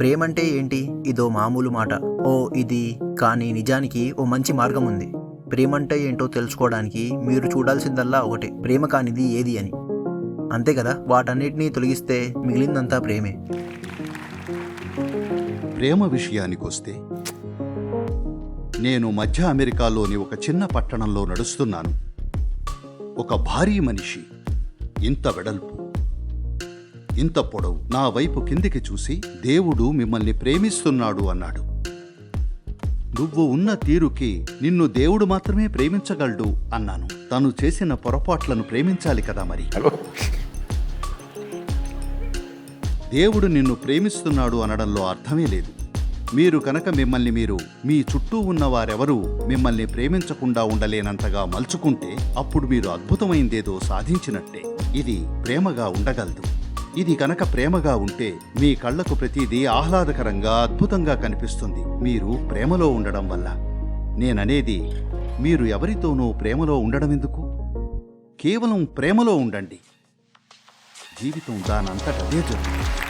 ప్రేమంటే ఏంటి? ఇదో మామూలు మాట. ఓ ఇది. కానీ నిజానికి ఓ మంచి మార్గం ఉంది. ప్రేమంటే ఏంటో తెలుసుకోవడానికి మీరు చూడాల్సిందల్లా ఒకటే. ప్రేమ కానిది ఏది అని. అంతే కదా? వాటన్నిటినీ తొలగిస్తే మిగిలిందంతా ప్రేమే. ప్రేమ విషయానికొస్తే నేను మధ్య అమెరికాలోని ఒక చిన్న పట్టణంలో నడుస్తున్నాను. ఒక భారీ మనిషి. ఇంత వెడల్పు. ఇంత పొడవు. నా వైపు కిందికి చూసి దేవుడు మిమ్మల్ని ప్రేమిస్తున్నాడు అన్నాడు. నువ్వు ఉన్న తీరుకి నిన్ను దేవుడు మాత్రమే ప్రేమించగలడు అన్నాను. తను చేసిన పొరపాట్లను ప్రేమించాలి కదా మరి. దేవుడు నిన్ను ప్రేమిస్తున్నాడు అనడంలో అర్థమే లేదు. మీరు కనుక మిమ్మల్ని మీరు మీ చుట్టూ ఉన్న వారెవరూ మిమ్మల్ని ప్రేమించకుండా ఉండలేనంతగా మలుచుకుంటే అప్పుడు మీరు అద్భుతమైందేదో సాధించినట్టే. ఇది ప్రేమగా ఉండగలదు. ఇది కనుక ప్రేమగా ఉంటే మీ కళ్ళకు ప్రతిదీ ఆహ్లాదకరంగా అద్భుతంగా కనిపిస్తుంది. మీరు ప్రేమలో ఉండడం వల్ల. నేననేది మీరు ఎవరితోనూ ప్రేమలో ఉండడం ఎందుకు కేవలం ప్రేమలో ఉండండి. జీవితం దానంతటదే జరుగుతుంది.